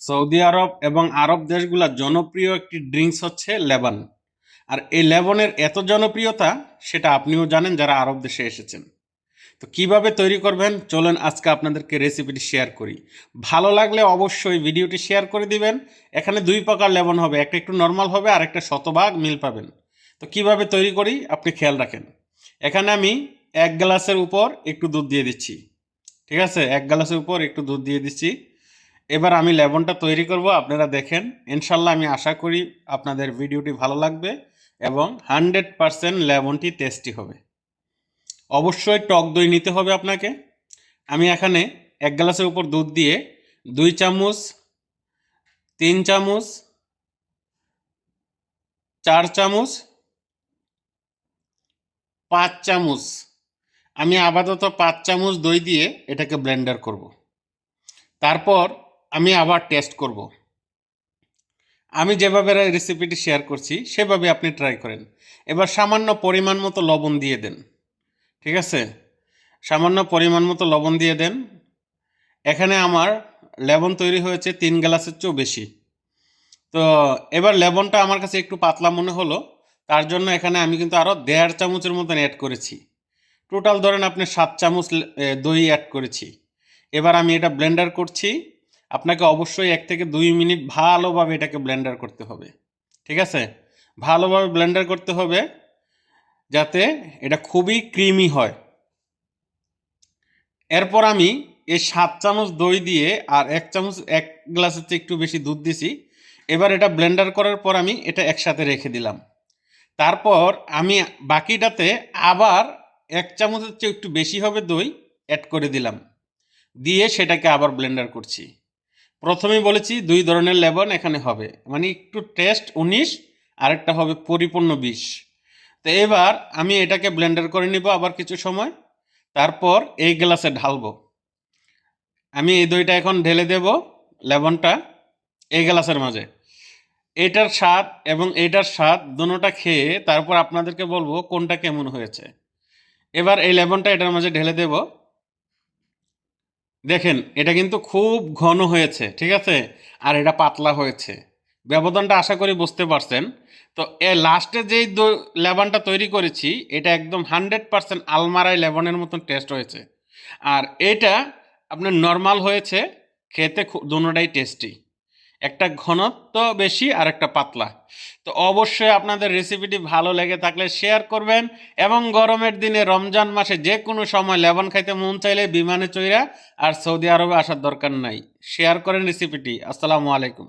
Saudi আরব এবং আরব দেশগুলোর জনপ্রিয় একটি ড্রিঙ্কস হচ্ছে লেবান। আর এই লেবনের এত জনপ্রিয়তা, সেটা আপনিও জানেন যারা আরব দেশে এসেছেন। তো কীভাবে তৈরি করবেন? চলেন আজকে আপনাদেরকে রেসিপিটি শেয়ার করি। ভালো লাগলে অবশ্যই ভিডিওটি শেয়ার করে দিবেন। এখানে দুই প্রকার লেবন হবে, একটা একটু নর্মাল হবে আর একটা শতভাগ মিল পাবেন। তো কীভাবে তৈরি করি? আপনি খেয়াল রাখেন। এখানে আমি এক গ্লাসের উপর একটু দুধ দিয়ে দিচ্ছি। ঠিক আছে? এক গ্লাসের উপর একটু দুধ দিয়ে দিচ্ছি। এবার আমি লেবনটা তৈরি করব, আপনারা দেখেন। ইনশাল্লাহ আমি আশা করি আপনাদের ভিডিওটি ভালো লাগবে এবং হান্ড্রেড পারসেন্ট লেবনটি টেস্টি হবে। অবশ্যই টক দই নিতে হবে আপনাকে। আমি এখানে এক গ্লাসের উপর দুধ দিয়ে দুই চামচ, তিন চামচ, চার চামচ, পাঁচ চামচ। আমি আপাতত পাঁচ চামচ দই দিয়ে এটাকে ব্লেন্ডার করব। তারপর আমি আবার টেস্ট করব। আমি যেভাবে রেসিপিটি শেয়ার করছি, সেভাবে আপনি ট্রাই করেন। এবার সামান্য পরিমাণ মতো লবণ দিয়ে দেন, ঠিক আছে? সামান্য পরিমাণ মতো লবণ দিয়ে দেন। এখানে আমার লেবন তৈরি হয়েছে তিন গ্লাসের চেয়েও বেশি। তো এবার লেবনটা আমার কাছে একটু পাতলা মনে হলো, তার জন্য এখানে আমি কিন্তু আরও দেড় চামচের মতন অ্যাড করেছি। টোটাল ধরেন আপনি সাত চামচ দই অ্যাড করেছি। এবার আমি এটা ব্লেন্ডার করছি। আপনাকে অবশ্যই এক থেকে দুই মিনিট ভালোভাবে এটাকে ব্লেন্ডার করতে হবে, ঠিক আছে? ভালোভাবে ব্লেন্ডার করতে হবে যাতে এটা খুবই ক্রিমি হয়। এরপর আমি এই সাত চামচ দই দিয়ে আর এক চামচ, এক গ্লাসের চেয়ে একটু বেশি দুধ দিছি। এবার এটা ব্লেন্ডার করার পর আমি এটা একসাথে রেখে দিলাম। তারপর আমি বাকিটাতে আবার এক চামচের চেয়ে একটু বেশি হবে দই অ্যাড করে দিলাম। দিয়ে সেটাকে আবার ব্লেন্ডার করছি। প্রথমেই বলেছি দুই ধরনের লেবন এখানে হবে। মানে একটু টেস্ট উনিশ, আরেকটা হবে পরিপূর্ণ বিশ। তো এবার আমি এটাকে ব্লেন্ডার করে নিব আবার কিছু সময়। তারপর এই গ্লাসে ঢালবো। আমি এই দইটা এখন ঢেলে দেব লেবনটা এই গ্লাসের মাঝে। এটার স্বাদ এবং এটার স্বাদ দুটোটা খেয়ে তারপর আপনাদেরকে বলব কোনটা কেমন হয়েছে। এবার এই লেবনটা এটার মাঝে ঢেলে দেব। দেখেন, এটা কিন্তু খুব ঘন হয়েছে, ঠিক আছে? আর এটা পাতলা হয়েছে। ব্যবধানটা আশা করি বুঝতে পারছেন। তো এ লাস্টে যেই লেবানটা তৈরি করেছি, এটা একদম হান্ড্রেড পারসেন্ট আলমারাই লেবনের মতন টেস্ট হয়েছে। আর এটা আপনার নর্মাল হয়েছে, খেতে দুটাই টেস্টি একটা ঘনত্ব বেশি আর একটা পাতলা। তো অবশ্যই আপনাদের রেসিপিটি ভালো লেগে থাকলে শেয়ার করবেন এবং গরমের দিনে রমজান মাসে যে কোনো সময় লেবন খাইতে মন চাইলে বিমানে চইরা আর সৌদি আরবে আসার দরকার নাই। শেয়ার করেন রেসিপিটি আসসালামু আলাইকুম।